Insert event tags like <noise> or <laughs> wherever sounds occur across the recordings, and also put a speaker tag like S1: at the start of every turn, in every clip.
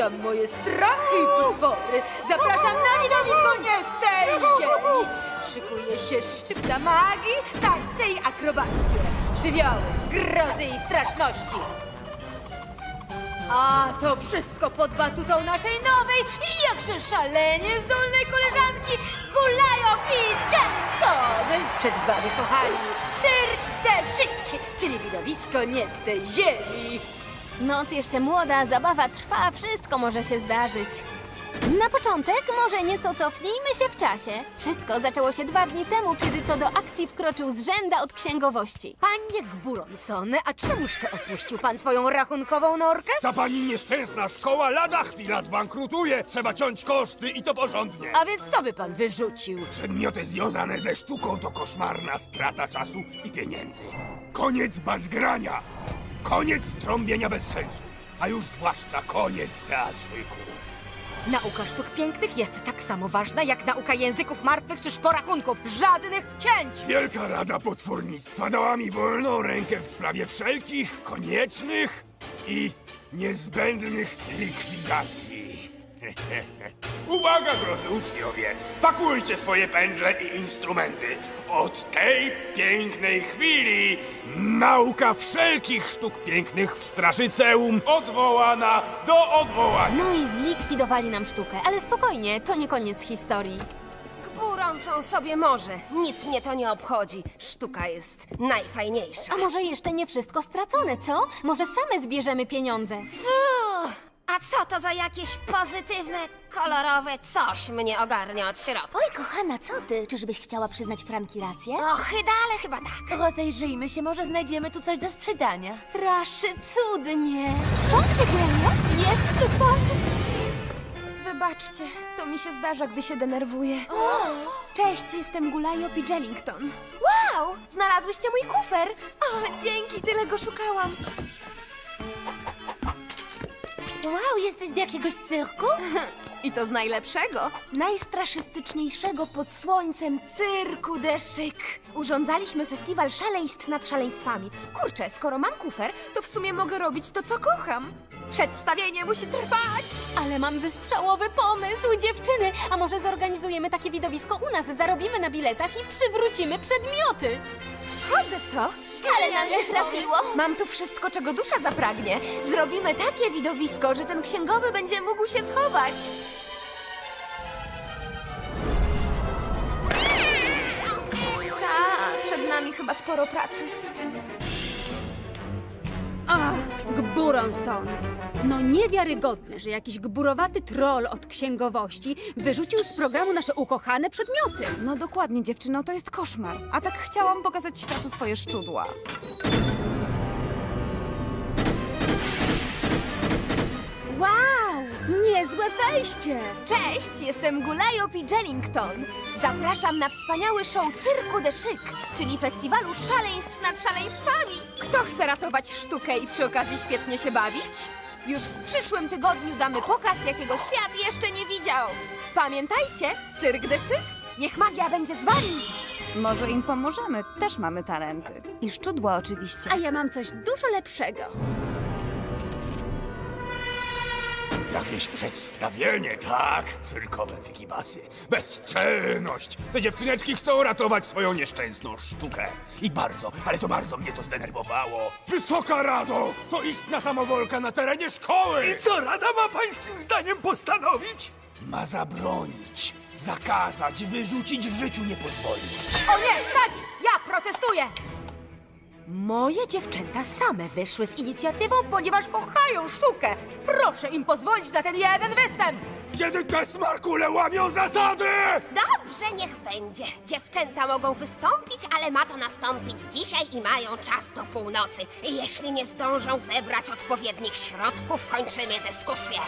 S1: tam moje strachy i potwory. Zapraszam na widowisko nie z tej ziemi. Szykuje się szczypta magii, tańce i akrobacje. Żywioły, zgrozy i straszności. A to wszystko pod batutą naszej nowej i jakże szalenie zdolnej koleżanki Gulajo Piczęton. Przed wami, kochani, Cirque de Chic, czyli widowisko nie z tej ziemi.
S2: Noc jeszcze młoda, zabawa trwa, wszystko może się zdarzyć. Na początek może nieco cofnijmy się w czasie. Wszystko zaczęło się dwa dni temu, kiedy to do akcji wkroczył zrzęda od księgowości.
S1: Panie Gburonson, a czemuż to opuścił pan swoją rachunkową norkę?
S3: Ta pani nieszczęsna szkoła lada chwila zbankrutuje. Trzeba ciąć koszty i to porządnie.
S1: A więc co by pan wyrzucił?
S3: Przedmioty związane ze sztuką to koszmarna strata czasu i pieniędzy. Koniec bazgrania. Koniec trąbienia bez sensu. A już zwłaszcza koniec teatrzyków.
S1: Nauka sztuk pięknych jest tak samo ważna jak nauka języków martwych czy szporachunków. Żadnych cięć!
S3: Wielka Rada Potwornictwa dała mi wolną rękę w sprawie wszelkich koniecznych i niezbędnych likwidacji. <laughs> Uwaga, drodzy uczniowie! Pakujcie swoje pędzle i instrumenty. Od tej pięknej chwili nauka wszelkich sztuk pięknych w Straszyceum odwołana do odwołania.
S2: No i zlikwidowali nam sztukę, ale spokojnie, to nie koniec historii.
S4: Buronson sobie może. Nic mnie to nie obchodzi. Sztuka jest najfajniejsza.
S2: A może jeszcze nie wszystko stracone, co? Może same zbierzemy pieniądze?
S4: A co to za jakieś pozytywne, kolorowe coś mnie ogarnia od środka?
S2: Oj, kochana, co ty? Czyżbyś chciała przyznać Franki rację?
S4: O, chydale chyba tak.
S1: Rozejrzyjmy się, może znajdziemy tu coś do sprzedania.
S2: Straszy cudnie. Co się dzieje? Jest tu ktoś? Wybaczcie, to mi się zdarza, gdy się denerwuję. Cześć, jestem Gulajo P. Jellington. Wow, znalazłyście mój kufer. O, dzięki, tyle go szukałam.
S1: Wow, jesteś z jakiegoś cyrku? <laughs>
S2: I to z najlepszego. Najstraszystyczniejszego pod słońcem cyrku de Chic. Urządzaliśmy festiwal szaleństw nad szaleństwami. Kurczę, skoro mam kufer, to w sumie mogę robić to, co kocham. Przedstawienie musi trwać! Ale mam wystrzałowy pomysł, dziewczyny! A może zorganizujemy takie widowisko u nas, zarobimy na biletach i przywrócimy przedmioty? Wchodzę w to. Ale nam się trafiło. Mam tu wszystko, czego dusza zapragnie. Zrobimy takie widowisko, że ten księgowy będzie mógł się schować. Tak, przed nami chyba sporo pracy.
S5: Ach, Gburonson. No niewiarygodne, że jakiś gburowaty troll od księgowości wyrzucił z programu nasze ukochane przedmioty.
S6: No dokładnie, dziewczyno, to jest koszmar. A tak chciałam pokazać światu swoje szczudła.
S5: Wow, niezłe wejście.
S2: Cześć, jestem Gulajo P. Jellington. Zapraszam na wspaniały show Cyrku de Chic, czyli festiwalu szaleństw nad szaleństwami. Kto chce ratować sztukę i przy okazji świetnie się bawić? Już w przyszłym tygodniu damy pokaz, jakiego świat jeszcze nie widział. Pamiętajcie, Cyrk de Chic, niech magia będzie z wami.
S6: Może im pomożemy, też mamy talenty. I szczudła oczywiście.
S5: A ja mam coś dużo lepszego.
S3: Jakieś przedstawienie, tak? Cyrkowe wikibasy. Bezczelność! Te dziewczyneczki chcą ratować swoją nieszczęsną sztukę. I bardzo, ale to bardzo mnie to zdenerwowało. Wysoka Rado! To istna samowolka na terenie szkoły!
S7: I co Rada ma pańskim zdaniem postanowić?
S3: Ma zabronić, zakazać, wyrzucić, w życiu nie pozwolić.
S1: O nie, stać! Ja protestuję! Moje dziewczęta same wyszły z inicjatywą, ponieważ kochają sztukę. Proszę im pozwolić na ten jeden występ.
S3: Kiedy te smarkule łamią zasady!
S4: Dobrze, niech będzie. Dziewczęta mogą wystąpić, ale ma to nastąpić dzisiaj i mają czas do północy. Jeśli nie zdążą zebrać odpowiednich środków, kończymy dyskusję.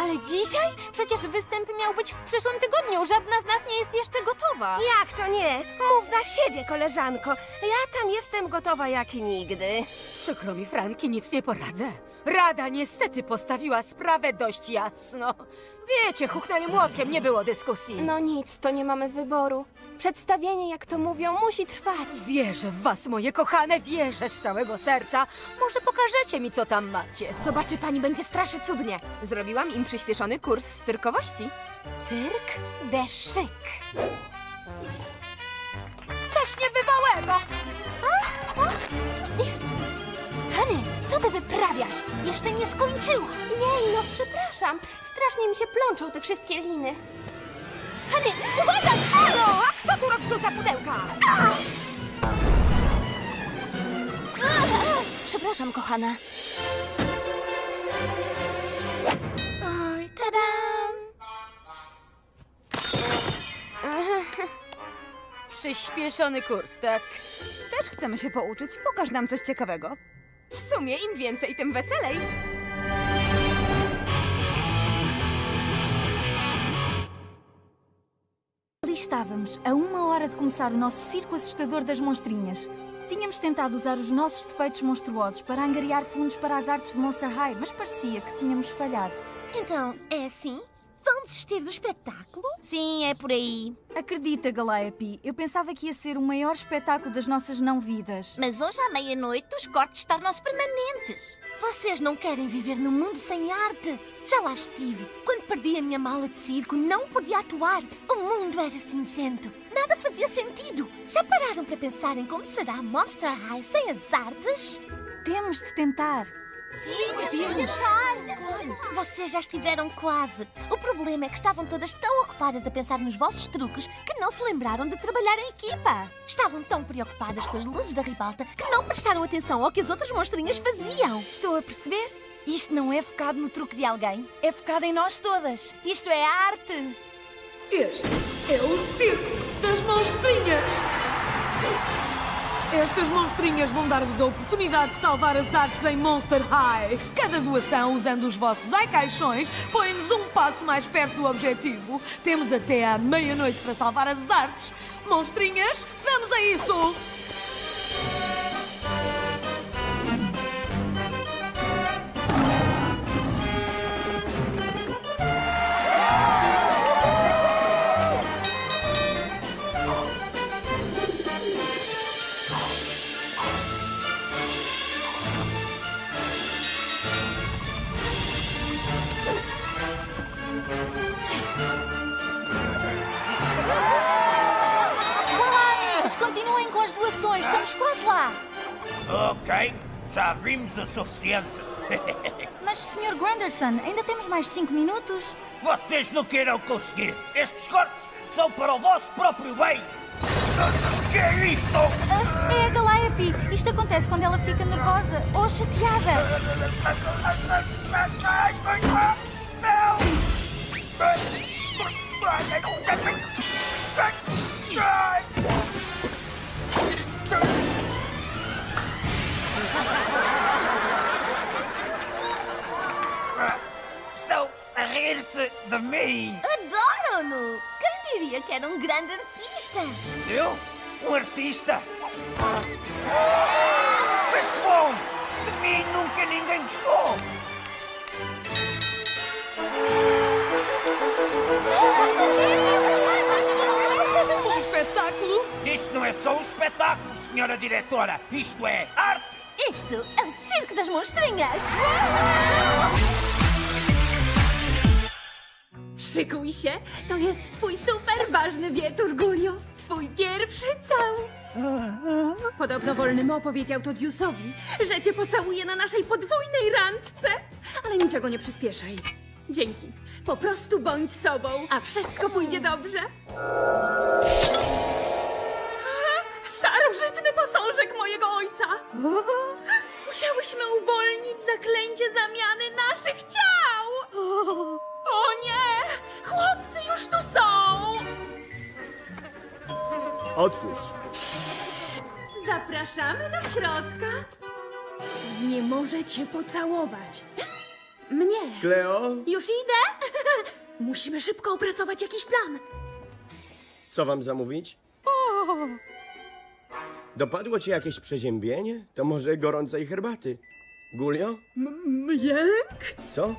S2: Ale dzisiaj? Przecież występ miał być w przyszłym tygodniu. Żadna z nas nie jest jeszcze gotowa.
S4: Jak to nie? Mów za siebie, koleżanko. Ja tam jestem gotowa jak nigdy.
S1: Przykro mi, Franki, nic nie poradzę. Rada niestety postawiła sprawę dość jasno. Wiecie, huknęli młotkiem, nie było dyskusji.
S8: No nic, to nie mamy wyboru. Przedstawienie, jak to mówią, musi trwać.
S1: Wierzę w was, moje kochane, wierzę z całego serca. Może pokażecie mi, co tam macie.
S8: Zobaczy pani, będzie strasznie cudnie. Zrobiłam im przyspieszony kurs z cyrkowości. Cyrk de Chic.
S1: Coś niebywałego!
S8: Hany, wyprawiasz? Jeszcze nie skończyła. Jej, no przepraszam. Strasznie mi się plączą te wszystkie liny. Hany, uwaga! Halo! A kto tu rozrzuca pudełka? A! Przepraszam, kochana. Oj, tadam!
S1: Przyspieszony kurs, tak?
S9: Też chcemy się pouczyć. Pokaż nam coś ciekawego.
S8: W sumie im więcej, tym weselej.
S10: Ali estávamos, a uma hora de começar o nosso circo assustador das monstrinhas. Tínhamos tentado usar os nossos defeitos monstruosos para angariar fundos para as artes de Monster High, mas parecia que tínhamos falhado.
S11: Então, é assim? Vão desistir do espetáculo?
S10: Sim, é por aí. Acredita, Galeapi, eu pensava que ia ser o maior espetáculo das nossas não-vidas.
S11: Mas hoje à meia-noite os cortes tornam-se permanentes. Vocês não querem viver num mundo sem arte? Já lá estive. Quando perdi a minha mala de circo, não podia atuar. O mundo era cinzento. Nada fazia sentido. Já pararam para pensar em como será Monster High sem as artes?
S10: Temos de tentar.
S11: Vocês já estiveram quase. O problema é que estavam todas tão ocupadas a pensar nos vossos truques que não se lembraram de trabalhar em equipa. Estavam tão preocupadas com as luzes da ribalta que não prestaram atenção ao que as outras monstrinhas faziam.
S10: Estou a perceber? Isto não é focado no truque de alguém, é focado em nós todas. Isto é arte.
S12: Este é o circo das monstrinhas! Estas monstrinhas vão dar-vos a oportunidade de salvar as artes em Monster High. Cada doação, usando os vossos iCaixões, põe-nos um passo mais perto do objetivo. Temos até à meia-noite para salvar as artes. Monstrinhas, vamos a isso!
S2: Já vimos o suficiente. <laughs>
S10: Mas, Sr. Granderson, ainda temos mais cinco minutos.
S2: Vocês não queiram conseguir. Estes cortes são para o vosso próprio bem. <laughs> Que é isto?
S10: Ah, é a Galeapi. Isto acontece quando ela fica nervosa ou chateada.
S2: Estão <laughs> rir-se de mim.
S11: Adoram-no! Quem diria que era um grande artista?
S2: Eu? Um artista? Mas que bom! De mim nunca ninguém gostou!
S12: Um espetáculo!
S2: Isto não é só um espetáculo, senhora diretora. Isto é arte!
S11: Isto é o Circo das Monstrinhas!
S12: Szykuj się, to jest twój super ważny wieczór, Gulio. Twój pierwszy całus. Podobno wolny Mo powiedział to Diusowi, że cię pocałuje na naszej podwójnej randce. Ale niczego nie przyspieszaj. Dzięki. Po prostu bądź sobą, a wszystko pójdzie dobrze. Starożytny posążek mojego ojca. Musiałyśmy uwolnić zaklęcie zamiany naszych ciał. O nie! Chłopcy już tu są!
S13: Otwórz.
S12: Zapraszamy do środka. Nie możecie pocałować. Mnie.
S13: Kleo,
S12: Już idę? <laughs> Musimy szybko opracować jakiś plan.
S13: co wam zamówić? Dopadło cię jakieś przeziębienie? To może gorącej herbaty? Gulio?
S14: Jęk?
S13: Co?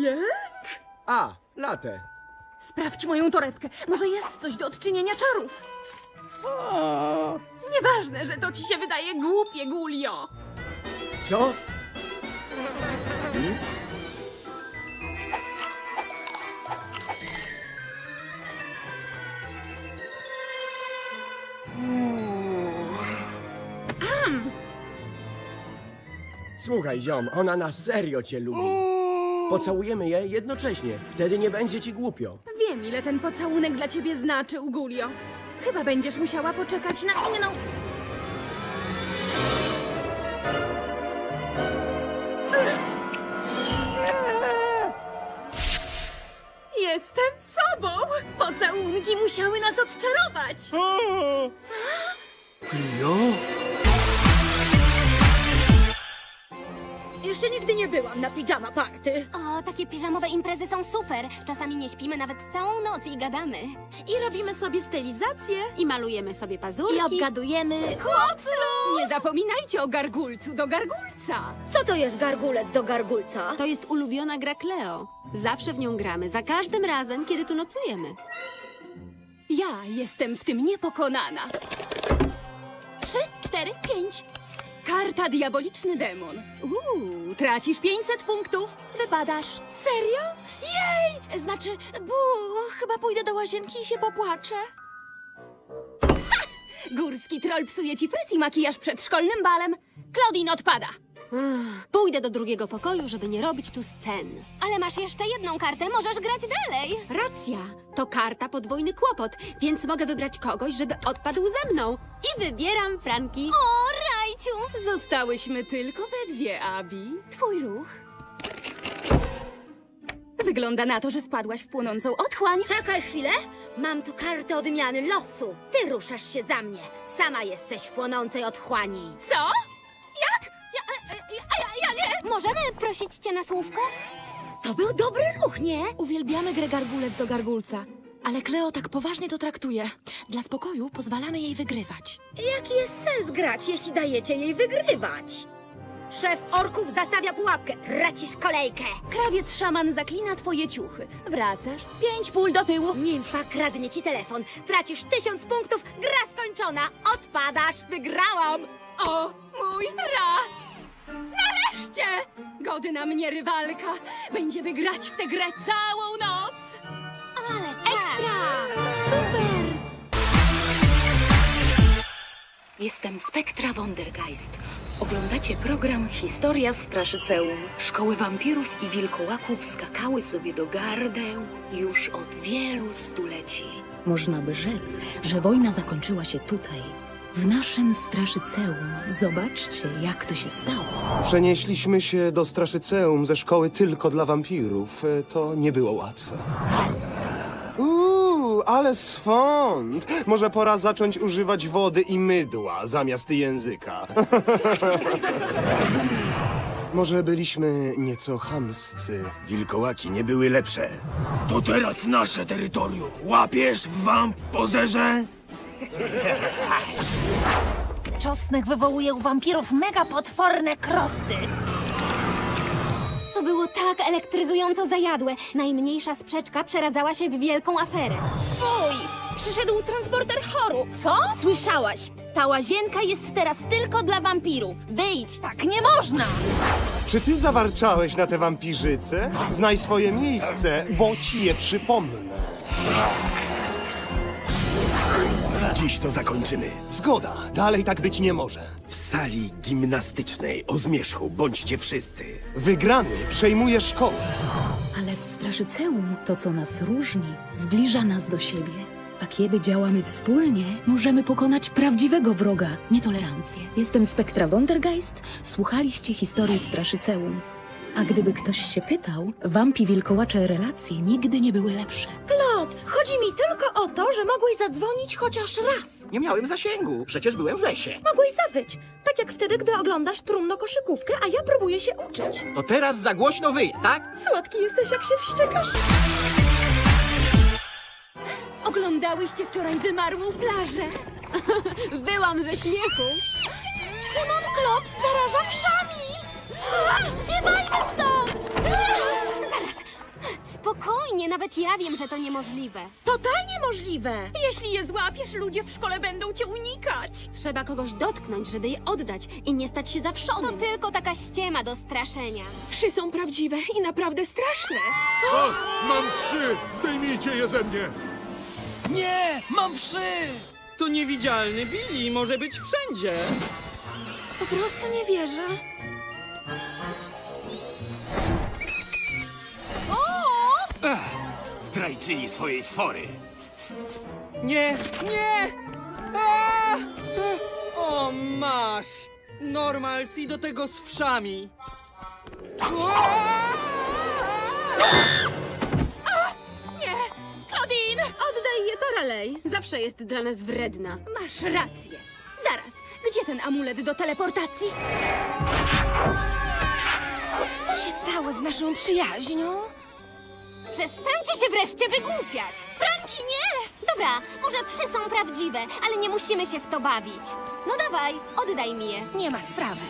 S14: Jęk?
S13: A, latę.
S14: Sprawdź moją torebkę. Może jest coś do odczynienia czarów. O, nieważne, że to ci się wydaje głupie, Gulio.
S13: Co? Słuchaj, ziom, ona na serio cię lubi. Pocałujemy je jednocześnie. Wtedy nie będzie ci głupio.
S14: Wiem, ile ten pocałunek dla ciebie znaczył, Gulio. Chyba będziesz musiała poczekać na inną. Jestem sobą! Pocałunki musiały nas odczarować!
S13: Klio?
S1: Byłam na pijama party.
S15: O, takie piżamowe imprezy są super. Czasami nie śpimy nawet całą noc i gadamy.
S14: I robimy sobie stylizację. I malujemy sobie pazurki.
S1: I obgadujemy.
S14: Chłopcu! Nie zapominajcie o gargulcu do gargulca.
S1: Co to jest gargulec do gargulca?
S5: To jest ulubiona gra Cleo. Zawsze w nią gramy, za każdym razem, kiedy tu nocujemy.
S14: Ja jestem w tym niepokonana. Trzy, cztery, pięć. Karta Diaboliczny Demon. Uuu, tracisz 500 punktów. Wypadasz. Serio? Jej! Znaczy, bu, chyba pójdę do łazienki i się popłaczę. Ha! Górski troll psuje ci fryz i makijaż przed szkolnym balem. Claudine odpada.
S5: Pójdę do drugiego pokoju, żeby nie robić tu scen.
S15: Ale masz jeszcze jedną kartę, możesz grać dalej.
S5: Racja, to karta podwójny kłopot, więc mogę wybrać kogoś, żeby odpadł ze mną. I wybieram Franki.
S15: O,
S14: Zostałyśmy tylko we dwie, Abi. Twój ruch. Wygląda na to, że wpadłaś w płonącą otchłań.
S1: Czekaj chwilę. Mam tu kartę odmiany losu. Ty ruszasz się za mnie. Sama jesteś w płonącej otchłani.
S14: Co? Jak? Ja, ja, ja, ja nie!
S15: Możemy prosić cię na słówko?
S1: To był dobry ruch, nie?
S12: Uwielbiamy grę gargulec do gargulca, ale Kleo tak poważnie to traktuje. Dla spokoju pozwalamy jej wygrywać.
S1: Jaki jest sens grać, jeśli dajecie jej wygrywać? Szef orków zastawia pułapkę. Tracisz kolejkę.
S14: Krawiec szaman zaklina twoje ciuchy. Wracasz, pięć pól do tyłu.
S1: Nimfa kradnie ci telefon. Tracisz tysiąc punktów. Gra skończona. Odpadasz. Wygrałam.
S14: O, mój ra! Nareszcie! Godna mnie rywalka. Będziemy grać w tę grę całą noc.
S15: Ekstra!
S12: Jestem Spektra Wondergeist. Oglądacie program Historia Straszyceum. Szkoły wampirów i wilkołaków skakały sobie do gardeł już od wielu stuleci. Można by rzec, że wojna zakończyła się tutaj, w naszym Straszyceum. Zobaczcie, jak to się stało.
S16: Przenieśliśmy się do Straszyceum ze szkoły tylko dla wampirów. E, To nie było łatwe. Ale swąd! Może pora zacząć używać wody i mydła zamiast języka. <laughs> Może byliśmy nieco chamscy.
S17: Wilkołaki nie były lepsze. To teraz nasze terytorium. Łapiesz, wamp, pozerze?
S12: Czosnek wywołuje u wampirów mega potworne krosty.
S15: To było tak elektryzująco zajadłe. Najmniejsza sprzeczka przeradzała się w wielką aferę. Fuj! Przyszedł transporter choru.
S1: Co? Słyszałaś?
S15: Ta łazienka jest teraz tylko dla wampirów. Wyjdź!
S12: Tak nie można!
S16: Czy ty zawarczałeś na te wampirzyce? Znaj swoje miejsce, bo ci je przypomnę.
S17: Dziś to zakończymy.
S16: Zgoda, dalej tak być nie może.
S17: W sali gimnastycznej o zmierzchu bądźcie wszyscy.
S16: Wygrany przejmuje szkołę.
S12: Ale w Straszyceum to, co nas różni, zbliża nas do siebie. A kiedy działamy wspólnie, możemy pokonać prawdziwego wroga nietolerancję. Jestem Spektra Wondergeist, słuchaliście historii Straszyceum. A gdyby ktoś się pytał, wampi wilkołacze relacje nigdy nie były lepsze.
S1: Klot, chodzi mi tylko o to, że mogłeś zadzwonić chociaż raz.
S18: Nie miałem zasięgu, przecież byłem w lesie.
S1: Mogłeś zawyć. Tak jak wtedy, gdy oglądasz trumno koszykówkę, a ja próbuję się uczyć.
S18: To teraz za głośno wyje, tak?
S1: Słodki jesteś, jak się wściekasz.
S14: Oglądałyście wczoraj wymarłą plażę. <laughs> Wyłam ze śmiechu.
S1: Cymon Klops zaraża wszami. Zwiewajmy stąd! Zaraz!
S5: Spokojnie, nawet ja wiem, że to niemożliwe.
S19: Totalnie możliwe! Jeśli je złapiesz, ludzie w szkole będą cię unikać.
S5: Trzeba kogoś dotknąć, żeby je oddać i nie stać się
S15: To tylko taka ściema do straszenia.
S19: Wszy są prawdziwe i naprawdę straszne.
S20: Ach, mam wszy! Zdejmijcie je ze mnie!
S2: Nie! Mam wszy!
S21: To niewidzialny Billy może być wszędzie.
S19: Po prostu nie wierzę.
S2: Zdrajczyni swojej sfory.
S21: Nie, nie! A! O, masz! Normals i do tego z wszami.
S19: Nie! Claudine!
S5: Oddaj je Toralej. Zawsze jest dla nas wredna.
S19: Masz rację. Zaraz, gdzie ten amulet do teleportacji?
S4: Co się stało z naszą przyjaźnią?
S15: Przestańcie się wreszcie wygłupiać!
S19: Franki, nie!
S15: Dobra, może psy są prawdziwe, ale nie musimy się w to bawić. No dawaj, oddaj mi je.
S4: Nie ma sprawy.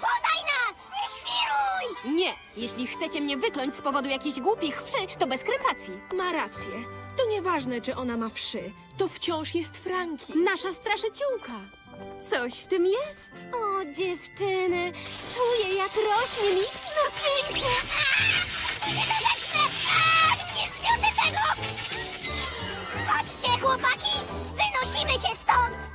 S11: Podaj nas! Nie świruj!
S15: Nie, jeśli chcecie mnie wykląć z powodu jakichś głupich wszy, to bez krępacji.
S19: Ma rację. To nieważne, czy ona ma wszy. To wciąż jest Franki.
S5: Nasza straszyciółka.
S19: Coś w tym jest.
S15: O, dziewczyny, czuję jak rośnie mi napięcie. Nie zniosę tego! Chodźcie, chłopaki! Wynosimy się stąd!